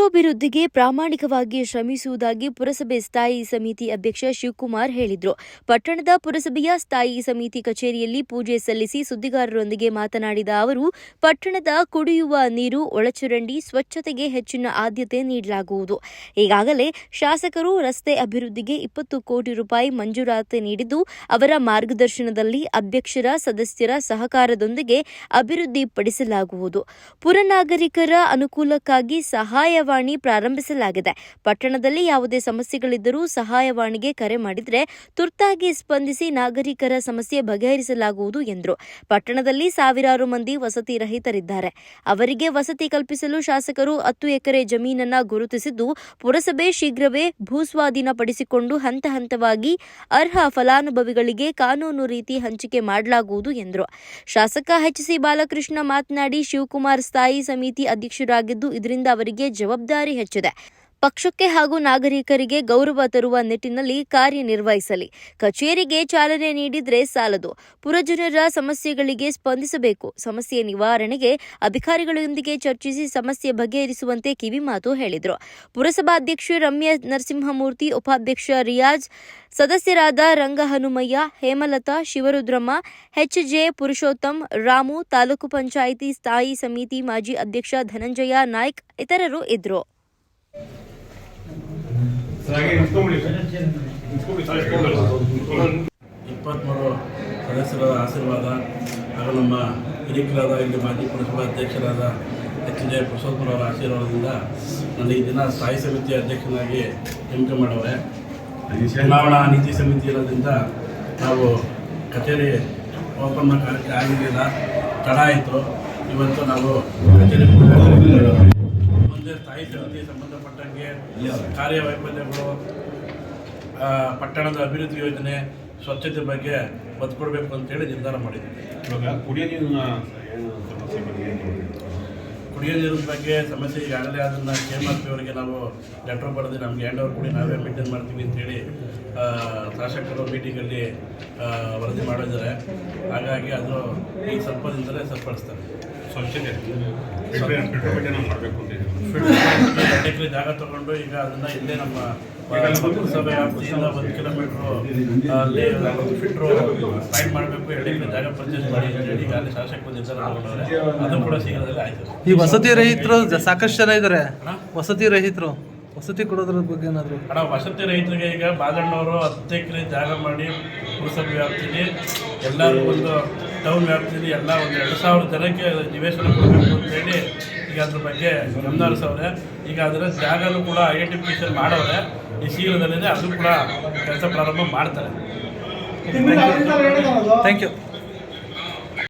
ಊರೋಭಿವೃದ್ಧಿಗೆ ಪ್ರಾಮಾಣಿಕವಾಗಿ ಶ್ರಮಿಸುವುದಾಗಿ ಪುರಸಭೆ ಸ್ಥಾಯಿ ಸಮಿತಿ ಅಧ್ಯಕ್ಷ ಶಿವಕುಮಾರ್ ಹೇಳಿದರು. ಪಟ್ಟಣದ ಪುರಸಭೆಯ ಸ್ಥಾಯಿ ಸಮಿತಿ ಕಚೇರಿಯಲ್ಲಿ ಪೂಜೆ ಸಲ್ಲಿಸಿ ಸುದ್ದಿಗಾರರೊಂದಿಗೆ ಮಾತನಾಡಿದ ಅವರು, ಪಟ್ಟಣದ ಕುಡಿಯುವ ನೀರು, ಒಳಚರಂಡಿ, ಸ್ವಚ್ಛತೆಗೆ ಹೆಚ್ಚಿನ ಆದ್ಯತೆ ನೀಡಲಾಗುವುದು. ಈಗಾಗಲೇ ಶಾಸಕರು ರಸ್ತೆ ಅಭಿವೃದ್ಧಿಗೆ ಇಪ್ಪತ್ತು ಕೋಟಿ ರೂಪಾಯಿ ಮಂಜೂರಾತಿ ನೀಡಿದ್ದು, ಅವರ ಮಾರ್ಗದರ್ಶನದಲ್ಲಿ ಅಧ್ಯಕ್ಷರ, ಸದಸ್ಯರ ಸಹಕಾರದೊಂದಿಗೆ ಅಭಿವೃದ್ಧಿಪಡಿಸಲಾಗುವುದು. ಪುರನಾಗರಿಕರ ಅನುಕೂಲಕ್ಕಾಗಿ ಸಹಾಯವಾಣಿ ಪ್ರಾರಂಭಿಸಲಾಗಿದೆ. ಪಟ್ಟಣದಲ್ಲಿ ಯಾವುದೇ ಸಮಸ್ಯೆಗಳಿದ್ದರೂ ಸಹಾಯವಾಣಿಗೆ ಕರೆ ಮಾಡಿದರೆ ತುರ್ತಾಗಿ ಸ್ಪಂದಿಸಿ ನಾಗರಿಕರ ಸಮಸ್ಯೆ ಬಗೆಹರಿಸಲಾಗುವುದು ಎಂದರು. ಪಟ್ಟಣದಲ್ಲಿ ಸಾವಿರಾರು ಮಂದಿ ವಸತಿ ರಹಿತರಿದ್ದಾರೆ. ಅವರಿಗೆ ವಸತಿ ಕಲ್ಪಿಸಲು ಶಾಸಕರು ಹತ್ತು ಎಕರೆ ಜಮೀನನ್ನ ಗುರುತಿಸಿದ್ದು, ಪುರಸಭೆ ಶೀಘ್ರವೇ ಭೂಸ್ವಾಧೀನ ಪಡಿಸಿಕೊಂಡು ಹಂತ ಹಂತವಾಗಿ ಅರ್ಹ ಫಲಾನುಭವಿಗಳಿಗೆ ಕಾನೂನು ರೀತಿ ಹಂಚಿಕೆ ಮಾಡಲಾಗುವುದು ಎಂದರು. ಶಾಸಕ ಎಚ್ ಸಿ ಬಾಲಕೃಷ್ಣ ಮಾತನಾಡಿ, ಶಿವಕುಮಾರ್ ಸ್ಥಾಯಿ ಸಮಿತಿ ಅಧ್ಯಕ್ಷರಾಗಿದ್ದು, ಇದರಿಂದ ಅವರಿಗೆ ಜವಾಬ್ದಾರಿ ಹೆಚ್ಚಿದೆ. ಪಕ್ಷಕ್ಕೆ ಹಾಗೂ ನಾಗರಿಕರಿಗೆ ಗೌರವ ತರುವ ನಿಟ್ಟಿನಲ್ಲಿ ಕಾರ್ಯನಿರ್ವಹಿಸಲಿ. ಕಚೇರಿಗೆ ಚಾಲನೆ ನೀಡಿದ್ರೆ ಸಾಲದು. ಪುರಜನರ ಸಮಸ್ಯೆಗಳಿಗೆ ಸ್ಪಂದಿಸಬೇಕು. ಸಮಸ್ಯೆ ನಿವಾರಣೆಗೆ ಅಧಿಕಾರಿಗಳೊಂದಿಗೆ ಚರ್ಚಿಸಿ ಸಮಸ್ಯೆ ಬಗೆಹರಿಸುವಂತೆ ಕಿವಿಮಾತು ಹೇಳಿದರು. ಪುರಸಭಾಧ್ಯಕ್ಷೆ ರಮ್ಯಾ ನರಸಿಂಹಮೂರ್ತಿ, ಉಪಾಧ್ಯಕ್ಷ ರಿಯಾಜ್, ಸದಸ್ಯರಾದ ರಂಗಹನುಮಯ್ಯ, ಹೇಮಲತಾ, ಶಿವರುದ್ರಮ್ಮ, ಎಚ್ ಜೆ ಪುರುಷೋತ್ತಮ್, ರಾಮು, ತಾಲೂಕು ಪಂಚಾಯಿತಿ ಸ್ಥಾಯಿ ಸಮಿತಿ ಮಾಜಿ ಅಧ್ಯಕ್ಷ ಧನಂಜಯ ನಾಯ್ಕ್ ಇತರರು ಇದ್ರು. ಇಪ್ಪತ್ತ್ಮೂರು ಸದಸ್ಯರ ಆಶೀರ್ವಾದ ಹಾಗೂ ನಮ್ಮ ಹಿರಿಯರಾದ ಇಲ್ಲಿ ಮಾಜಿ ಪುರಸಭಾ ಅಧ್ಯಕ್ಷರಾದ ಎಚ್ ಜೆ ಪುರುಷೋತ್ತಮರವರ ಆಶೀರ್ವಾದದಿಂದ ನಾನು ಈ ದಿನ ಸ್ಥಾಯಿ ಸಮಿತಿ ಅಧ್ಯಕ್ಷನಾಗಿ ನೇಮಕ ಮಾಡವ್ರೆ. ಚುನಾವಣಾ ನೀತಿ ಸಮಿತಿ ಇರೋದ್ರಿಂದ ನಾವು ಕಚೇರಿ ಓಪನ್ ಮಾಡೋಕ್ಕೆ ಆಗಿರಲಿಲ್ಲ ತಡ ಆಯಿತು. ಇವತ್ತು ನಾವು ಕಚೇರಿ ಮುಂದೆ ಸ್ಥಾಯಿ ಸಮಿತಿ ಸಂಬಂಧಪಟ್ಟಂಗೆ ಕಾರ್ಯವೈಫಲ್ಯಗಳು ವೈಫಲ್ಯಗಳು ಪಟ್ಟಣದ ಅಭಿವೃದ್ಧಿ ಯೋಜನೆ ಸ್ವಚ್ಛತೆ ಬಗ್ಗೆ ಬದುಕೊಡ್ಬೇಕು ಕೊಡಬೇಕು ಅಂತೇಳಿ ನಿರ್ಧಾರ ಮಾಡಿದ್ವಿ. ಇವಾಗ ಕುಡಿಯೋ ನೀರಿನ ಸಮಸ್ಯೆ ಬಗ್ಗೆ ಕುಡಿಯೋ ನೀರಿನ ಬಗ್ಗೆ ಸಮಸ್ಯೆ ಈಗಾಗಲೇ ಅದನ್ನು ಕೆ ಎಂ ಆರ್ ಪಿ ಅವರಿಗೆ ನಾವು ಲೆಟ್ರ್ ಬರೆದು ನಮ್ಗೆ ಹ್ಯಾಂಡ್ ಓವರ್ ಕೊಡಿ ನಾವೇ ಮೇಂಟೈನ್ ಮಾಡ್ತೀವಿ ಅಂತೇಳಿ ಶಾಸಕರು ಮೀಟಿಂಗಲ್ಲಿ ವರದಿ ಮಾಡಿದ್ದಾರೆ. ಹಾಗಾಗಿ ಅದು ಈಗ ಸ್ವಲ್ಪ ದಿನದಲ್ಲೇ ಸರಿಪಡಿಸ್ತಾರೆ. ಸ್ವಚ್ಛತೆ. ಮಾಡಬೇಕು ಅಂತ ಎಕರೆ ಜಾಗ ತಗೊಂಡು ಈಗ ಅದನ್ನ ಇಲ್ಲೇ ನಮ್ಮ ಪುರಸಭೆ ವ್ಯಾಪ್ತಿಯಿಂದ ಒಂದು ಕಿಲೋಮೀಟ್ರು ಅಲ್ಲಿ ಫಿಟ್ರು ಫೈನ್ ಮಾಡಬೇಕು ಎರಡು ಎಕರೆ ಜಾಗ ಪರ್ಚೇಸ್ ಮಾಡಿ ಅಂತೇಳಿ ಈಗ ಅಲ್ಲಿ ಶಾಸಕರು ನಿರ್ಧಾರ ಅದು ಕೂಡ ಶೀಘ್ರದಲ್ಲೇ ಆಯ್ತು. ಈ ವಸತಿ ರಹಿತರು ಸಾಕಷ್ಟು ಜನ ಇದ್ದಾರೆ? ವಸತಿ ರಹಿತರು ವಸತಿ ಕೊಡೋದ್ರ ಬಗ್ಗೆ ಏನಾದ್ರು? ಅಣ್ಣ ವಸತಿ ರೈತರಿಗೆ ಈಗ ಬಾದಣ್ಣವರು ಹತ್ತು ಎಕರೆ ಜಾಗ ಮಾಡಿ ಪುರಸಭೆ ವ್ಯಾಪ್ತಿಲಿ ಎಲ್ಲರೂ ಒಂದು ಟೌನ್ ವ್ಯಾಪ್ತಿಲಿ ಎಲ್ಲ ಒಂದು ಎರಡು ಸಾವಿರ ಜನಕ್ಕೆ ನಿವೇಶನ ಕೊಡಬೇಕು ಅಂತೇಳಿ ಈಗ ಅದ್ರ ಬಗ್ಗೆ ಗಮನ ಹರಿಸವ್ರೆ ಈಗ ಅದರ ಜಾಗನೂ ಕೂಡ ಐಡೆಂಟಿಫಿಕೇಶನ್ ಮಾಡವ್ರೆ. ಈ ಶೀಘ್ರದಲ್ಲೇ ಅದು ಕೂಡ ಕೆಲಸ ಪ್ರಾರಂಭ ಮಾಡ್ತಾರೆ. Thank you